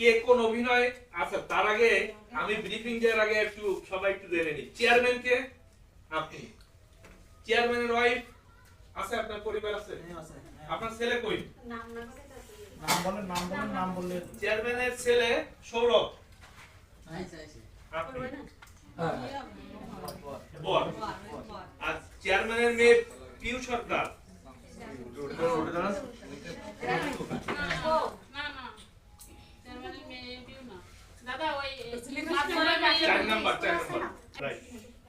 কে কোন অভিনয়? আচ্ছা তার আগে আমি ব্রিফিং দেওয়ার আগে একটু সবাই একটু জেনে নিই। চেয়ারম্যান কে? আপনি। চেয়ারম্যানের ওয়াইফ আছে আপনার পরিবার আছে? আপনার ছেলে কই? নাম না নাম বলেন নাম বলেন নাম বললে। চেয়ারম্যানের ছেলে সৌরভ। আচ্ছা আচ্ছা। আপনি। বল আর চেয়ারম্যানের মেয়ে পিউ সরকার ও, না না চেয়ারম্যানের মেয়ে পিউ না দাদা ওই চার নাম্বার চার নাম্বার।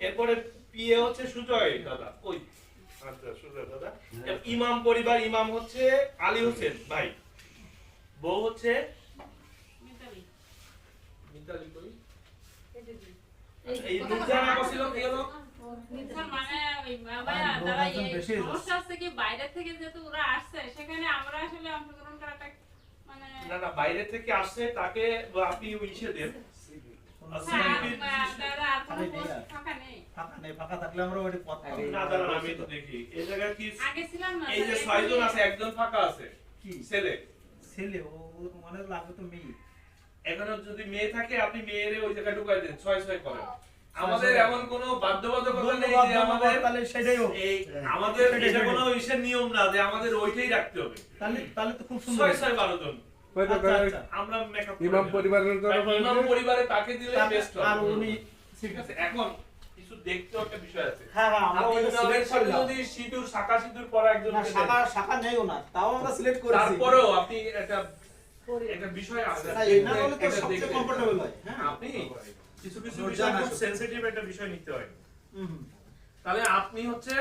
এরপরে পিএ হচ্ছে সুজয় দাদা। কই? আচ্ছা সুজয় দাদা। ইমাম পরিবার ইমাম হচ্ছে আলী হোসেন ভাই। বউ হচ্ছে মিতালি। কই? আচ্ছা, এই নুরজাহান আপা কি হলো? মানে বাইরে থেকে যেহেতু ওরা আসছে সেখানে আমরা আসলে অংশগ্রহণ করাটা মানে না না বাইরে থেকে আসছে তাকে আপনি ইসে দেন। আর তারা আর কোনো খালি পোস্ট দিয়া। ফাঁকা নেই। ফাঁকা নেই ফাঁকা থাকলে আমরা ওই পথ পাবো। না দাঁড়ান আমি তো দেখি। এই জায়গায় কি আগে ছিলাম না এই যে ছয়জন আছে একজন ফাঁকা আছে। কি? ছেলে। ছেলে? ও ওর মানে তো মেয়ে। এখানে যদি মেয়ে থাকে আপনি মেয়েরে ওই জায়গায় ঢুকাই দেন ছয় ছয় করেন আমাদের এমন কোনো বাধ্যবাধকতা নেই যে আমাদের তাহলে সেটাই এই আমাদের এটা কোনো ইসের নিয়ম না যে আমাদের ওইটাই রাখতে হবে। তাহলে তাহলে তো খুব সুন্দর। ছয় ছয় বারো জন। আচ্ছা, আচ্ছা। আমরা মেকআপ ইমাম পরিবারের ইমাম পরিবারে তাকে দিলে বেস্ট আর উনি ঠিক আছে এখন কিছু দেখতে একটা বিষয় আছে। হ্যাঁ হ্যাঁ আমরা সাথে যদি সিঁদুর শাখা সিঁদুর পরা একজন শাখা শাখা নেইও না তাও আমরা সিলেক্ট করেছি। তারপরেও আপনি একটা একটা বিষয় আছে না এটা হলে তো সবচেয়ে কমফোর্টেবল হয় হ্যাঁ। আপনি কিছু কিছু বিষয় খুব। সেনসিটিভ একটা বিষয় নিতে হয়। তাহলে আপনি হচ্ছে